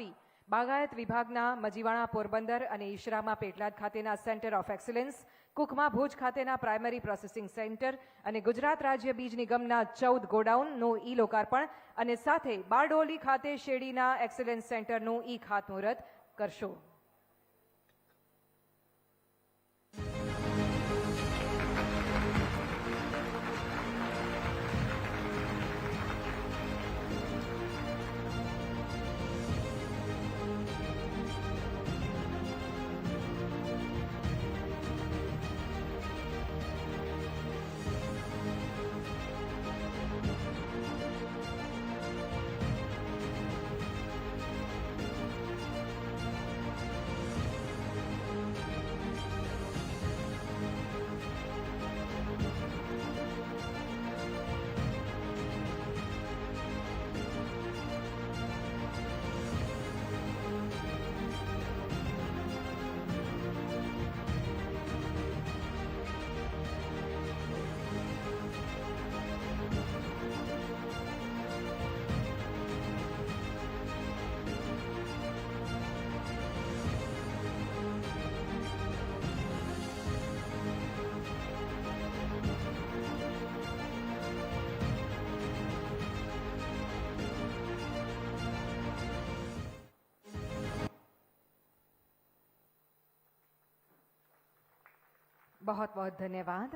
આવી બાગાયત વિભાગના મજીવાણા પોરબંદર અને ઈશરામાં પેટલાદ ખાતેના સેન્ટર ઓફ એક્સલન્સ, કુકમાં ભુજ ખાતેના પ્રાઇમરી પ્રોસેસિંગ સેન્ટર અને ગુજરાત રાજ્ય બીજ નિગમના ચૌદ ગોડાઉનનું ઈ લોકાર્પણ અને સાથે બારડોલી ખાતે શેરડીના એક્સલન્સ સેન્ટરનું ઈ ખાતમુહૂર્ત કરશો. બહોત બહોત ધન્યવાદ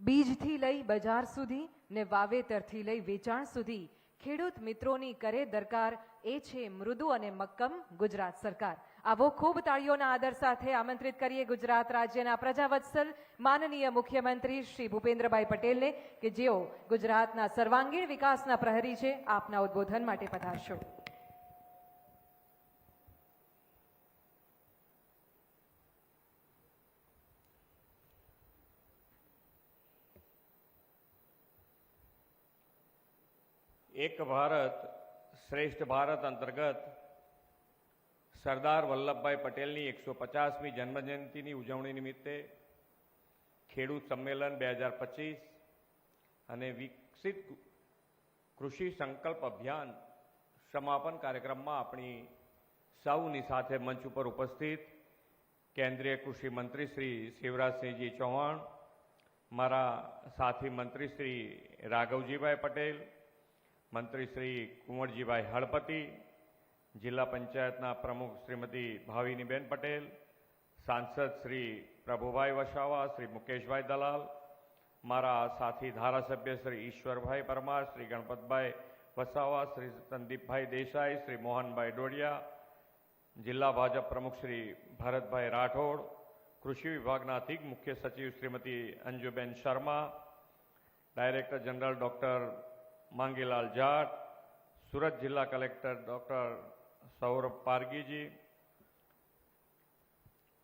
બીજથી લઈ બજાર સુધી ને વાવેતરથી લઈ વેચાણ સુધી ખેડૂત મિત્રોની કરે દરકાર એ છે મૃદુ અને મક્કમ ગુજરાત સરકાર આવો ખૂબ તાળીઓના આદર સાથે આમંત્રિત કરીએ ગુજરાત રાજ્યના પ્રજાવત્સલ માનનીય મુખ્યમંત્રી શ્રી ભૂપેન્દ્રભાઈ પટેલને કે જેઓ ગુજરાતના સર્વાંગીણ વિકાસના પ્રહરી છે, આપના ઉદ્બોધન માટે પધારશો। એક ભારત શ્રેષ્ઠ ભારત અંતર્ગત સરદાર વલ્લભભાઈ પટેલની એકસો પચાસમી જન્મજયંતિની ઉજવણી નિમિત્તે ખેડૂત સંમેલન બે હજાર પચીસ અને વિકસિત કૃષિ સંકલ્પ અભિયાન સમાપન કાર્યક્રમમાં આપણી સૌની સાથે મંચ ઉપર ઉપસ્થિત કેન્દ્રીય કૃષિ મંત્રી શ્રી શિવરાજસિંહજી ચૌહાણ, મારા સાથી મંત્રી શ્રી રાઘવજીભાઈ પટેલ મંત્રી શ્રી કુંવરજીભાઈ હળપતિ, જિલ્લા પંચાયતના પ્રમુખ શ્રીમતી ભાવિનીબેન પટેલ, સાંસદ શ્રી પ્રભુભાઈ વસાવા, શ્રી મુકેશભાઈ દલાલ, મારા સાથી ધારાસભ્ય શ્રી ઈશ્વરભાઈ પરમાર, શ્રી ગણપતભાઈ વસાવા, શ્રી સંદીપભાઈ દેસાઈ, શ્રી મોહનભાઈ ડોડિયા, જિલ્લા ભાજપ પ્રમુખ શ્રી ભરતભાઈ રાઠોડ, કૃષિ વિભાગના અધિક મુખ્ય સચિવ Shrimati Anjuben Sharma, director general doctor Mangilal Jat, Surat જિલ્લા કલેક્ટર ડૉક્ટર સૌરભ પારગીજી,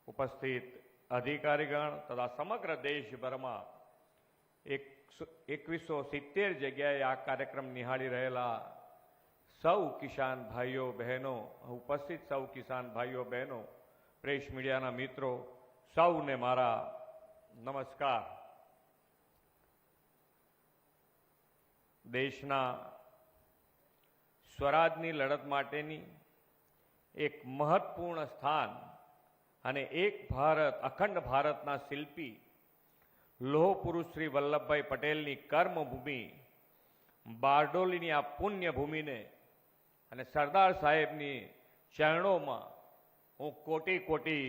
ઉપસ્થિત અધિકારીગણ તથા સમગ્ર દેશભરમાં એક એકવીસો સિત્તેર જગ્યાએ આ કાર્યક્રમ નિહાળી રહેલા સૌ કિસાન ભાઈઓ, બહેનો, ઉપસ્થિત સૌ કિસાન ભાઈઓ, બહેનો, પ્રેસ મીડિયાના મિત્રો, સૌને મારા નમસ્કાર. દેશના સ્વરાજની લડત માટેની એક મહત્વપૂર્ણ સ્થાન અને એક ભારત, અખંડ ભારતના શિલ્પી લોહ પુરુષ શ્રી વલ્લભભાઈ પટેલની કર્મભૂમિ, બારડોલીની આ પુણ્ય ભૂમિને અને સરદાર સાહેબની ચરણોમાં હું કોટી કોટી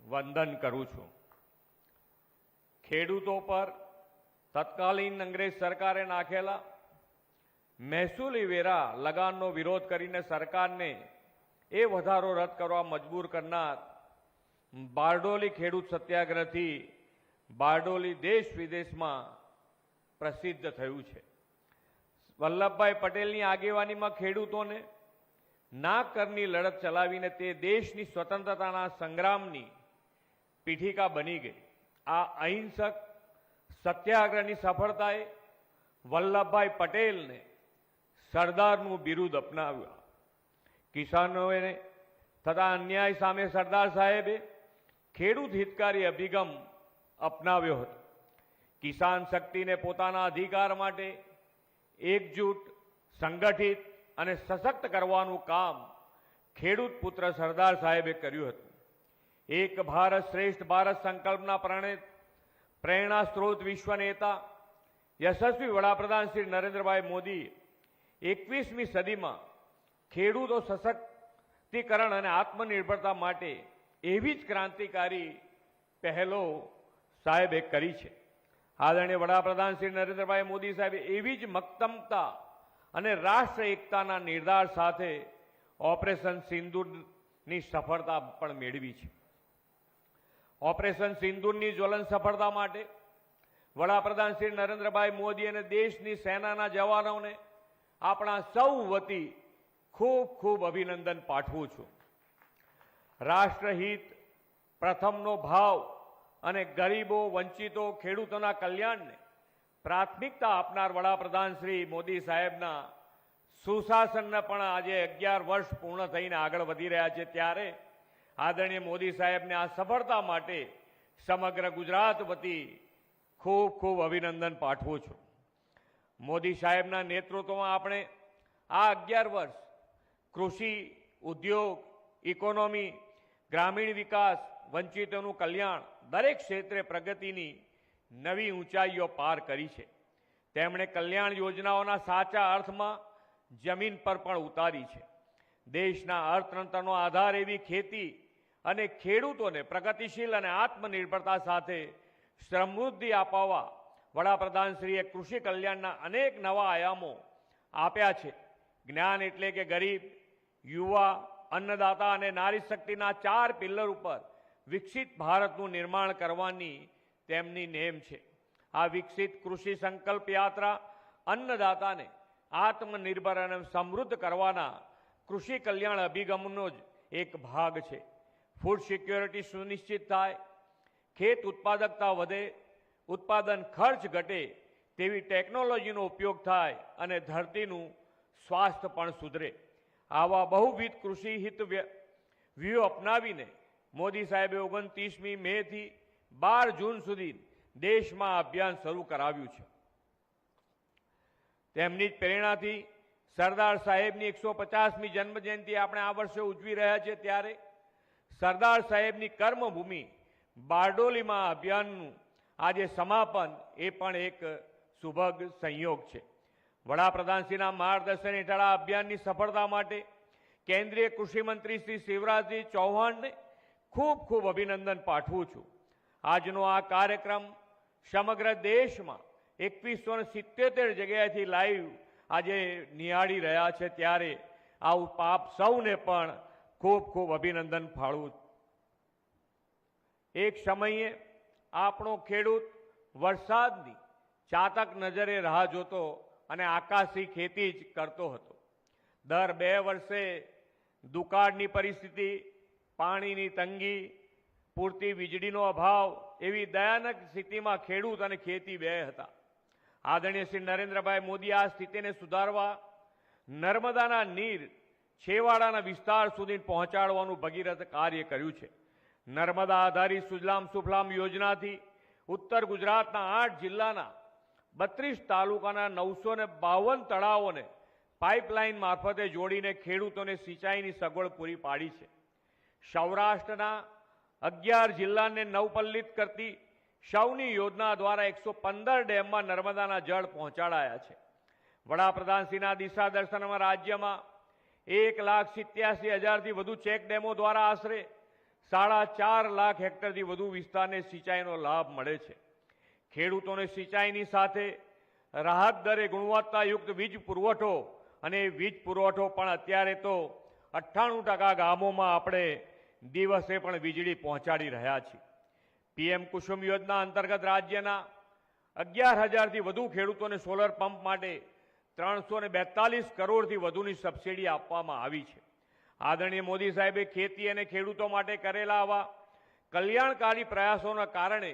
વંદન કરું છું. ખેડૂતો પર તત્કાલીન અંગ્રેજ સરકારે નાખેલા મહેસૂલી વેરા લગાનનો વિરોધ કરીને સરકારને એ વધારો રદ કરવા મજબૂર કરનાર બારડોલી ખેડૂત સત્યાગ્રહથી બારડોલી દેશ વિદેશમાં પ્રસિદ્ધ થયું છે. વલ્લભભાઈ પટેલની આગેવાનીમાં ખેડૂતોને ના કરની લડત ચલાવીને તે દેશની સ્વતંત્રતાના સંગ્રામની પીઠિકા બની ગઈ. આ અહિંસક સત્યાગ્રહની સફળતાએ વલ્લભભાઈ પટેલને સરદારનું બિરુદ અપનાવ્યું. કિસાનોએ થતા અન્યાય સામે સરદાર સાહેબે ખેડૂત હિતકારી અભિગમ અપનાવ્યો હતો. કિસાન શક્તિને પોતાના અધિકાર માટે એકજૂટ, સંગઠિત અને સશક્ત કરવાનું કામ ખેડૂત પુત્ર સરદાર સાહેબે કર્યું હતું. એક ભારત શ્રેષ્ઠ ભારત સંકલ્પના પ્રણે પ્રેરણા સ્ત્રોત વિશ્વ નેતા, યશસ્વી વડાપ્રધાન શ્રી નરેન્દ્રભાઈ મોદી એકવીસમી સદીમાં ખેડૂતો સશક્તિકરણ અને આત્મનિર્ભરતા માટે એવી જ ક્રાંતિકારી પહેલો સાહેબે કરી છે. આદરણીય વડાપ્રધાન શ્રી નરેન્દ્રભાઈ મોદી સાહેબે એવી જ મક્તમતા અને રાષ્ટ્ર એકતાના નિર્ધાર સાથે ઓપરેશન સિંદૂરની સફળતા પણ મેળવી છે. ઓપરેશન સિંદૂરની જ્વલન સફળતા માટે વડાપ્રધાન શ્રી નરેન્દ્રભાઈ મોદી અને દેશની સેનાના જવાનોને આપણા સૌ વતી ખૂબ ખૂબ અભિનંદન પાઠવું છું. રાષ્ટ્રહિત પ્રથમનો ભાવ અને ગરીબો, વંચિતો, ખેડૂતોના કલ્યાણને પ્રાથમિકતા આપનાર વડાપ્રધાન શ્રી મોદી સાહેબના સુશાસનને પણ આજે અગિયાર વર્ષ પૂર્ણ થઈને આગળ વધી રહ્યા છે. ત્યારે આદરણીય મોદી સાહેબને આ સફળતા માટે સમગ્ર ગુજરાત વતી ખૂબ ખૂબ અભિનંદન પાઠવું છું. મોદી સાહેબના નેતૃત્વમાં આપણે આ અગિયાર વર્ષ કૃષિ, ઉદ્યોગ, ઇકોનોમી, ગ્રામીણ વિકાસ, વંચિતોનું કલ્યાણ દરેક ક્ષેત્રે પ્રગતિની નવી ઊંચાઈઓ પાર કરી છે. તેમણે કલ્યાણ યોજનાઓના સાચા અર્થમાં જમીન પર પણ ઉતારી છે. દેશના અર્થતંત્રનો આધાર એવી ખેતી અને ખેડૂતોને પ્રગતિશીલ અને આત્મનિર્ભરતા સાથે સમૃદ્ધિ અપાવવા વડાપ્રધાનશ્રીએ કૃષિ કલ્યાણના અનેક નવા આયામો આપ્યા છે. જ્ઞાન એટલે કે ગરીબ, યુવા, અન્નદાતા અને નારી શક્તિના ચાર પિલ્લર ઉપર વિકસિત ભારતનું નિર્માણ કરવાની તેમની નેમ છે. આ વિકસિત કૃષિ સંકલ્પ યાત્રા અન્નદાતાને આત્મનિર્ભર અને સમૃદ્ધ કરવાના કૃષિ કલ્યાણ અભિગમનો જ એક ભાગ છે. ફૂડ સિક્યોરિટી સુનિશ્ચિત થાય, ખેત ઉત્પાદકતા વધે ઉત્પાદન ખર્ચ ઘટે તેવી ટેકનોલોજીનો ઉપયોગ થાય અને ધરતીનું સ્વાસ્થ્ય પણ સુધરે. આવા બહુવિધ કૃષિ હિત વ્ય- વ્યૂહ અપનાવીને મોદી સાહેબે ઓગણત્રીસમી મેથી બાર જૂન સુધી દેશમાં અભિયાન શરૂ કરાવ્યું છે. તેમની જ પ્રેરણાથી સરદાર સાહેબની એકસો પચાસમી જન્મજયંતિ આપણે આ વર્ષે ઉજવી રહ્યા છીએ ત્યારે સરદાર સાહેબની કર્મભૂમિ બારડોલીમાં આજે સમાપન એ પણ એક સુભગ સંયોગ છે. વડાપ્રધાનશ્રીના માર્ગદર્શન હેઠળ આ અભિયાનની સફળતા માટે કેન્દ્રીય કૃષિમંત્રી શ્રી શિવરાજજી ચૌહાણને ખૂબ ખૂબ અભિનંદન પાઠવું છું. આજનો આ કાર્યક્રમ સમગ્ર દેશમાં એકવીસો સિત્તેતેર જગ્યાએથી લાઈવ આજે નિહાળી રહ્યા છે ત્યારે આવું પાપ સૌને પણ ખૂબ ખૂબ અભિનંદન ફાળવું એક સમયે આપણો ખેડૂત વરસાદની ચાતક નજરે રાહ જોતો અને આકાશી ખેતી જ કરતો હતો. દર બે વર્ષે દુકાળની પરિસ્થિતિ, પાણીની તંગી, પૂરતી વીજળીનો અભાવ એવી દયાનક સ્થિતિમાં ખેડૂત અને ખેતી બે હતા. આદરણીય શ્રી નરેન્દ્રભાઈ મોદી આ સ્થિતિને સુધારવા, નર્મદાના નીર છેવાડાના વિસ્તાર સુધી પહોંચાડવાનું ભગીરથ કાર્ય કર્યું છે. નર્મદા આધારિત સુજલામ સુફલામ યોજનાથી ઉત્તર ગુજરાતના આઠ જિલ્લાના બત્રીસ તાલુકાના નવસો ને બાવન તળાવોને પાઇપલાઇન મારફતે જોડીને ખેડૂતોને સિંચાઈની સગવડ પૂરી પાડી છે. સૌરાષ્ટ્રના અગિયાર જિલ્લાને નવપલ્લિત કરતી સૌની યોજના દ્વારા એકસો પંદર ડેમમાં નર્મદાના જળ પહોંચાડાયા છે. વડાપ્રધાનશ્રીના દિશા દર્શનમાં રાજ્યમાં એક લાખ સિત્યાસી હજારથી વધુ ચેક ડેમો દ્વારા આશરે સાડા ચાર લાખ હેક્ટરથી વધુ વિસ્તારને સિંચાઈનો લાભ મળે છે. ખેડૂતોને સિંચાઈની સાથે રાહત દરે ગુણવત્તાયુક્ત વીજ પુરવઠો અને વીજ પુરવઠો પણ અત્યારે તો અઠ્ઠાણું ટકા ગામોમાં આપણે દિવસે પણ વીજળી પહોંચાડી રહ્યા છીએ. પીએમ કુસુમ યોજના અંતર્ગત રાજ્યના અગિયાર હજારથી વધુ ખેડૂતોને સોલર પંપ માટે ત્રણસો ને બેતાલીસ કરોડથી વધુની સબસિડી આપવામાં આવી છે. આદરણીય મોદી સાહેબે ખેતી અને ખેડૂતો માટે કરેલા આવા કલ્યાણકારી પ્રયાસોના કારણે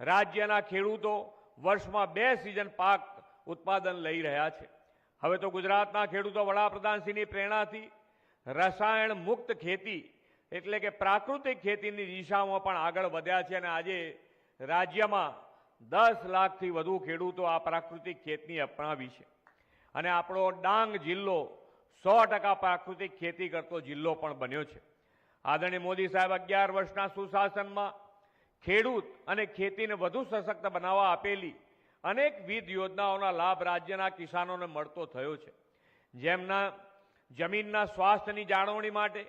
રાજ્યના ખેડૂતો વર્ષમાં બે સિઝન પાક ઉત્પાદન લઈ રહ્યા છે. હવે તો ગુજરાતના ખેડૂતો વડાપ્રધાનશ્રીની પ્રેરણાથી રસાયણ મુક્ત ખેતી એટલે કે પ્રાકૃતિક ખેતીની દિશામાં પણ આગળ વધ્યા છે અને આજે રાજ્યમાં દસ લાખથી વધુ ખેડૂતો આ પ્રાકૃતિક ખેતી અપનાવી છે. અને આપણો ડાંગ જિલ્લો સો ટકા પ્રાકૃતિક ખેતી કરતો જિલ્લો પણ બન્યો છે. આદરણીય મોદી સાહેબ અગિયાર વર્ષના સુશાસનમાં ખેડૂત અને ખેતીને વધુ સશક્ત બનાવવા આપેલી અનેકવિધ યોજનાઓના લાભ રાજ્યના કિસાનોને મળતો થયો છે. જેમના જમીનના સ્વાસ્થ્યની જાળવણી માટે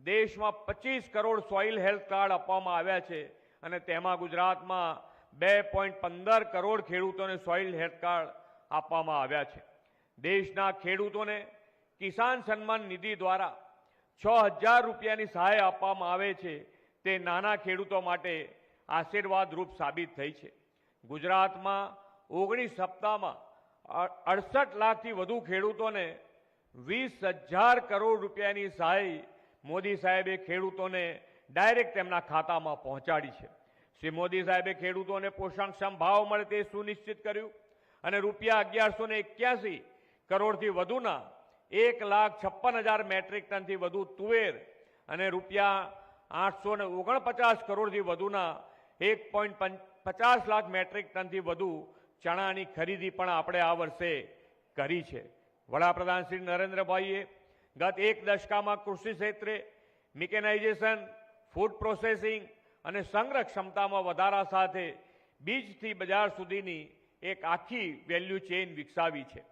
દેશમાં પચીસ કરોડ સોઇલ હેલ્થ કાર્ડ આપવામાં આવ્યા છે અને તેમાં ગુજરાતમાં બે પોઈન્ટ પંદર કરોડ ખેડૂતોને સોઇલ હેલ્થ કાર્ડ આપવામાં આવ્યા છે. દેશના ખેડૂતોને કિસાન સન્માન નિધિ દ્વારા છ હજાર રૂપિયાની સહાય આપવામાં આવે છે તે નાના ખેડૂતો માટે આશીર્વાદરૂપ સાબિત થઈ છે. ગુજરાતમાં ઓગણીસ સપ્તાહમાં અડસઠ લાખથી વધુ ખેડૂતોને વીસ હજાર કરોડ રૂપિયાની સહાય મોદી સાહેબે ખેડૂતોને ડાયરેક્ટ તેમના ખાતામાં પહોંચાડી છે. શ્રી મોદી સાહેબે ખેડૂતોને પોષણક્ષમ ભાવ મળે તે સુનિશ્ચિત કર્યું અને રૂપિયા અગિયારસો ને એક્યાસી કરોડથી વધુના એક લાખ છપ્પન હજાર મેટ્રિક ટનથી વધુ તુવેર અને રૂપિયા આઠસો ને ઓગણપચાસ કરોડથી વધુના એક પોઈન્ટ પચાસ લાખ મેટ્રિક ટનથી વધુ ચણાની ખરીદી પણ આપણે આ વર્ષે કરી છે. વડાપ્રધાન શ્રી નરેન્દ્રભાઈએ ગત એક દશકામાં કૃષિ ક્ષેત્રે મિકેનાઇઝેશન, ફૂડ પ્રોસેસિંગ અને સંગ્રહ ક્ષમતામાં વધારા સાથે બીજથી બજાર સુધીની એક આખી વેલ્યુ ચેઇન વિકસાવી છે.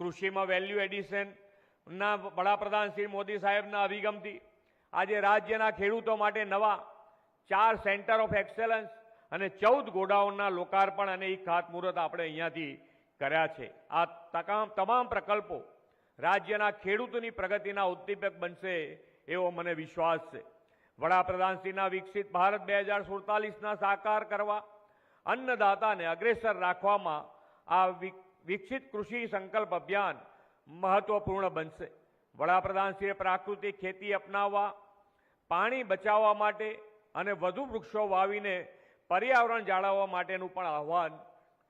કૃષિમાં વેલ્યુ એડિશન ના વડાપ્રધાન શ્રી મોદી સાહેબના અભિગમથી આજે રાજ્યના ખેડૂતો માટે નવા ચાર સેન્ટર ઓફ એક્સેલન્સ અને ચૌદ ગોડાઉનના લોકાર્પણ અને એ ખાતમુહૂર્ત આપણે અહીંયાથી કર્યા છે. આ તમામ તમામ પ્રકલ્પો રાજ્યના ખેડૂતોની પ્રગતિના ઉદ્દીપક બનશે એવો મને વિશ્વાસ છે. વડાપ્રધાનશ્રીના વિકસિત ભારત બે હજાર સુડતાલીસના સાકાર કરવા, અન્નદાતાને અગ્રેસર રાખવામાં આ વિક- વિકસિત કૃષિ સંકલ્પ અભિયાન મહત્વપૂર્ણ બનશે. વડાપ્રધાનશ્રીએ પ્રાકૃતિક ખેતી અપનાવવા, પાણી બચાવવા માટે અને વધુ વૃક્ષો વાવીને પર્યાવરણ જાળવવા માટેનું પણ આહવાન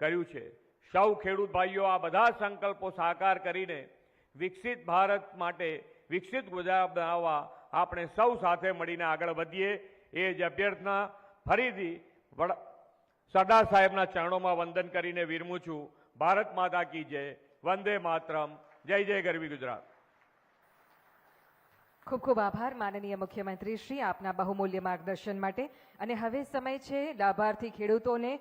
કર્યું છે. સૌ ખેડૂત ભાઈઓ, આ બધા સંકલ્પો સાકાર કરીને વિકસિત ભારત માટે વિકસિત ગુજરાત બનાવવા આપણે સૌ સાથે મળીને આગળ વધીએ. એ જ અભ્યર્થના ફરીથી વડા સરદાર સાહેબના ચરણોમાં વંદન કરીને વિરમું છું. ભારત માતા કી જય. વંદે માતરમ. જય જય ગરવી ગુજરાત. ખૂબ ખૂબ આભાર, માનનીય મુખ્યમંત્રી શ્રી, આપના બહુમૂલ્ય માર્ગદર્શન માટે. અને હવે સમય છે લાભાર્થી ખેડૂતોને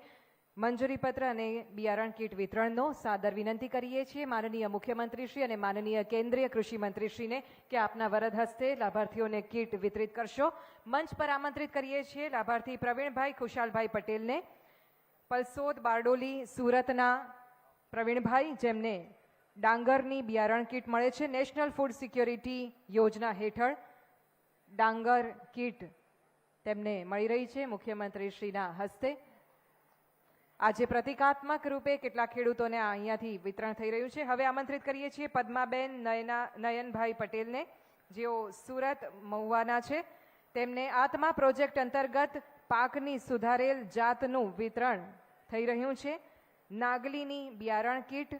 મંજૂરીપત્ર અને બિયારણ કીટ વિતરણનો. સાદર વિનંતી કરીએ છીએ માનનીય મુખ્યમંત્રી શ્રી અને માનનીય કેન્દ્રીય કૃષિ મંત્રીશ્રીને કે આપના વરદ હસ્તે લાભાર્થીઓને કીટ વિતરિત કરશો. મંચ પર આમંત્રિત કરીએ છીએ લાભાર્થી પ્રવીણભાઈ ખુશાલભાઈ પટેલને. પલસોદ બારડોલી સુરતના પ્રવીણભાઈ, જેમને ડાંગરની બિયારણ કીટ મળે છે નેશનલ ફૂડ સિક્યોરિટી યોજના હેઠળ. ડાંગર કીટ તેમને મળી રહી છે મુખ્યમંત્રીશ્રીના હસ્તે. આજે પ્રતિકાત્મક રૂપે કેટલાક ખેડૂતોને અહીંયાથી વિતરણ થઈ રહ્યું છે. હવે આમંત્રિત કરીએ છીએ પદ્માબેન, નયના, નયનભાઈ પટેલને. જેઓ સુરત મહુવાના છે. તેમને આત્મા પ્રોજેક્ટ અંતર્ગત પાકની સુધારેલ જાતનું વિતરણ થઈ રહ્યું છે. નાગલીની બિયારણ કીટ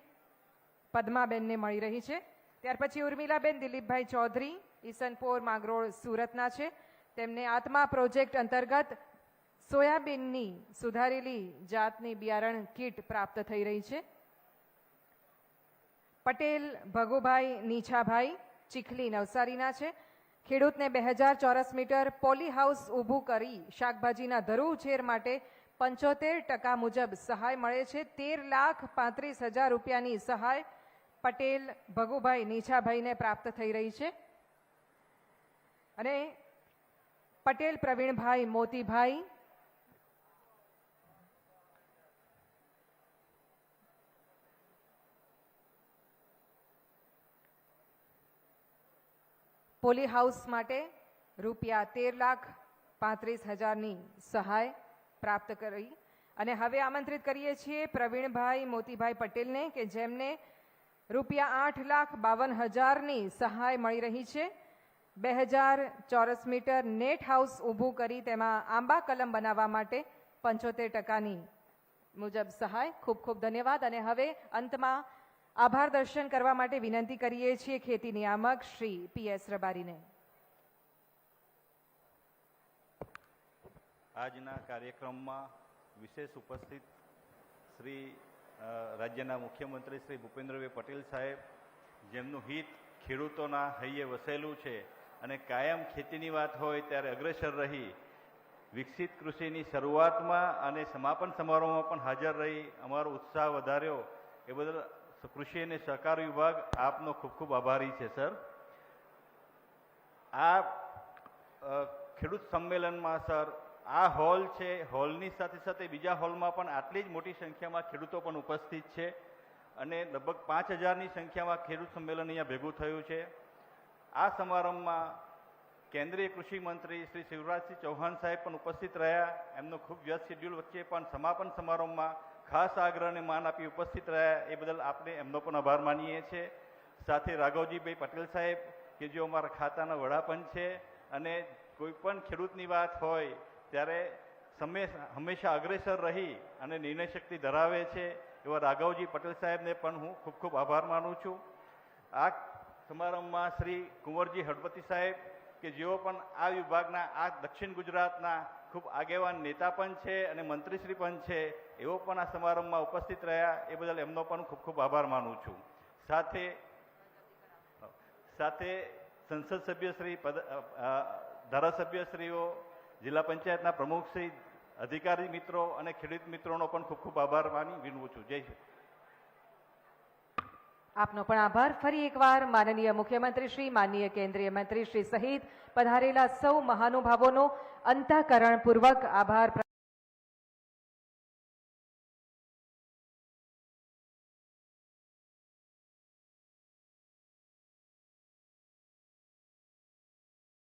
પદ્માબેનને મળી રહી છે. ત્યાર પછી ઉર્મિલાબેન, દિલીપભાઈ ચૌધરી ઈસનપોર માંગરોળ સુરતના છે. તેમને આત્મા પ્રોજેક્ટ અંતર્ગત સોયાબીનની સુધારેલી જાતની બિયારણ કીટ પ્રાપ્ત થઈ રહી છે. પટેલ, ભગુભાઈ, નીછાભાઈ, ચીખલી નવસારીના છે. ખેડૂતને બે હજાર ચોરસ મીટર પોલી હાઉસ ઊભું કરી શાકભાજીના ધરુ ઉછેર માટે પંચોતેર ટકા મુજબ સહાય મળે છે. તેર લાખ પાંત્રીસ હજાર રૂપિયાની સહાય પટેલ, ભગુભાઈ નીછાભાઈને પ્રાપ્ત થઈ રહી છે. અને પટેલ પ્રવીણભાઈ, મોતીભાઈ, પોલી હાઉસ માટે રૂપિયા તેર લાખ પાંત્રીસ હજારની સહાય પ્રાપ્ત કરી. અને હવે આમંત્રિત કરીએ છીએ પ્રવીણભાઈ, મોતીભાઈ પટેલને કે જેમને રૂપિયા આઠ લાખ બાવન હજારની સહાય મળી રહી છે. બે હજાર ચોરસ મીટર નેટ હાઉસ ઊભું કરી તેમાં આંબા કલમ બનાવવા માટે પંચોતેર ટકાની મુજબ સહાય. ખૂબ ખૂબ ધન્યવાદ. અને હવે અંતમાં આભાર દર્શન કરવા માટે વિનંતી કરીએ છીએ ખેતી નિયામક શ્રી પી એસ રબારીને. આજના કાર્યક્રમમાં વિશેષ ઉપસ્થિત શ્રી રાજ્યના મુખ્યમંત્રી શ્રી ભૂપેન્દ્રભાઈ પટેલ સાહેબ, જેમનું હિત ખેડૂતોના હૈયે વસેલું છે અને કાયમ ખેતીની વાત હોય ત્યારે અગ્રેસર રહી, વિકસિત કૃષિની શરૂઆતમાં અને સમાપન સમારોહમાં પણ હાજર રહી, અમારો ઉત્સાહ વધાર્યો. એ બદલ કૃષિ અને સહકાર વિભાગ આપનો ખૂબ ખૂબ આભારી છે, સર. આ ખેડૂત સંમેલનમાં, સર આ હોલ છે, હોલની સાથે સાથે બીજા હોલમાં પણ આટલી જ મોટી સંખ્યામાં ખેડૂતો પણ ઉપસ્થિત છે અને લગભગ પાંચ હજારની સંખ્યામાં ખેડૂત સંમેલન અહીંયા ભેગું થયું છે. આ સમારંભમાં કેન્દ્રીય કૃષિ મંત્રી શ્રી શિવરાજસિંહ ચૌહાણ સાહેબ પણ ઉપસ્થિત રહ્યા. એમનો ખૂબ વ્યસ્ત શેડ્યુલ વચ્ચે પણ સમાપન સમારંભમાં ખાસ આગ્રહને માન આપી ઉપસ્થિત રહ્યા. એ બદલ આપણે એમનો પણ આભાર માનીએ છીએ. સાથે રાઘવજીભાઈ પટેલ સાહેબ કે જેઓ અમારા ખાતાના વડાપણ છે અને કોઈ પણ ખેડૂતની વાત હોય ત્યારે સમય હંમેશા અગ્રેસર રહી અને નિર્ણય શક્તિ ધરાવે છે એવા રાઘવજી પટેલ સાહેબને પણ હું ખૂબ ખૂબ આભાર માનું છું. આ સમારંભમાં શ્રી કુંવરજી હળપતિ સાહેબ કે જેઓ પણ આ વિભાગના, આ દક્ષિણ ગુજરાતના ખૂબ આગેવાન નેતા પણ છે અને મંત્રીશ્રી પણ છે, એઓ પણ આ સમારંભમાં ઉપસ્થિત રહ્યા એ બદલ એમનો પણ ખૂબ ખૂબ આભાર માનું છું. સાથે સાથે સંસદ સભ્યશ્રી ધારાસભ્યશ્રીઓ જિલ્લા પંચાયતના પ્રમુખશ્રી અધિકારી મિત્રો અને ખેડૂત મિત્રોનો પણ ખૂબ ખૂબ આભાર માની વિનવું છું. જય શ્રી આપનો પણ આભાર. ફરી એકવાર માનનીય મુખ્યમંત્રી શ્રી, માનનીય કેન્દ્રીય મંત્રી શ્રી સહિત પધારેલા સૌ મહાનુભાવોનો અંતઃકરણપૂર્વક આભાર